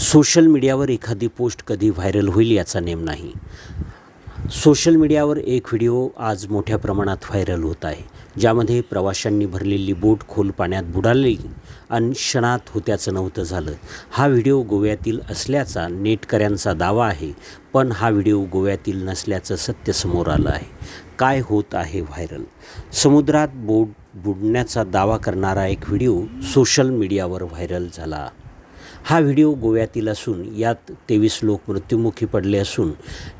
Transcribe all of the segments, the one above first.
Social मीडियावर एखादी post कधी व्हायरल होईल याचा नेम नाही. सोशल मीडियावर एक व्हिडिओ आज मोठ्या प्रमाणात व्हायरल होत आहे. ज्यामध्ये प्रवाशांनी भरलेली बोट खोल पाण्यात बुडाली आणि क्षणात होत्याचं नव्हतं झालं. हा व्हिडिओ गोव्यातील असल्याचा नेटकऱ्यांचा दावा आहे पण हा व्हिडिओ गोव्यातील नसल्याचं सत्य समोर आलं आहे. काय होत आहे व्हायरल? समुद्रात बोट बुडण्याचा दावा करणारा एक व्हिडिओ सोशल मीडियावर व्हायरल झाला. हा व्हिडिओ गोव्यातील असून यात तेवीस लोक मृत्युमुखी पडले असून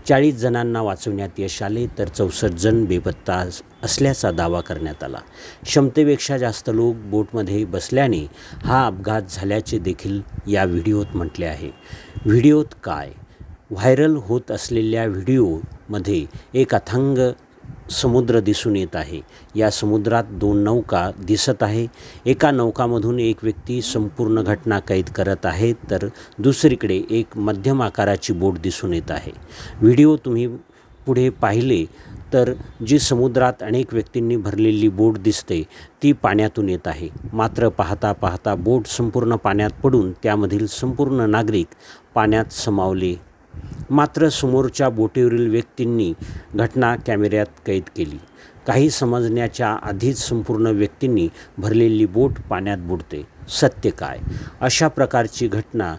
चाळीस जणांना वाचवण्यात यश आले तर चौसष्ट जण बेपत्ता असल्याचा दावा करण्यात आला. क्षमतेपेक्षा जास्त लोक बोटमध्ये बसल्याने हा अपघात झाल्याचे देखील या व्हिडिओत म्हटले आहे. व्हिडिओत काय? व्हायरल होत असलेल्या व्हिडिओमध्ये एक अथांग समुद्र दिसून येत आहे. या समुद्रात दोन नौका दिसत आहे. एका नौकामधून एक व्यक्ती संपूर्ण घटना कैद करत आहे तर दुसरीकडे एक मध्यम आकाराची बोट दिसून येत आहे. व्हिडिओ तुम्ही पुढे पाहिले तर जी समुद्रात अनेक व्यक्तींनी भरलेली बोट दिसते ती पाण्यातून येत आहे. मात्र पाहता पाहता बोट संपूर्ण पाण्यात पडून त्यामधील संपूर्ण नागरिक पाण्यात समावले मात्र समोरच्या बोटीवरील व्यक्तींनी घटना कॅमेऱ्यात कैद केली. काही समजण्याच्या आधीच संपूर्ण व्यक्तींनी भरलेली बोट पाण्यात बुडते. सत्य काय? अशा प्रकारची घटना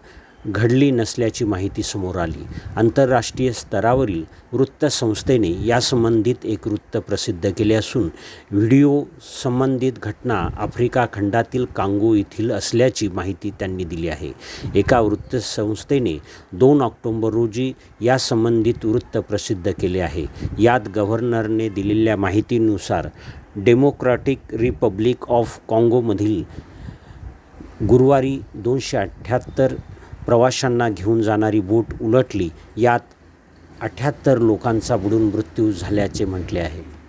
घडली नसल्याची माहिती समोर आली. आंतरराष्ट्रीय स्तरावरील वृत्तसंस्थेने यासंबंधित एक वृत्त प्रसिद्ध केले असून व्हिडिओ संबंधित घटना आफ्रिका खंडातील कांगो येथील असल्याची माहिती त्यांनी दिली आहे. एका वृत्तसंस्थेने दोन ऑक्टोंबर रोजी यासंबंधित वृत्त प्रसिद्ध केले आहे. यात गव्हर्नरने दिलेल्या माहितीनुसार डेमोक्रॅटिक रिपब्लिक ऑफ काँगोमधील गुरुवारी दोनशे अठ्ठ्याहत्तर प्रवाशांना घेऊन जाणारी बोट उलटली. यात अठ्ठ्याहत्तर लोकांचा बुडून मृत्यू झाल्याचे म्हटले आहे.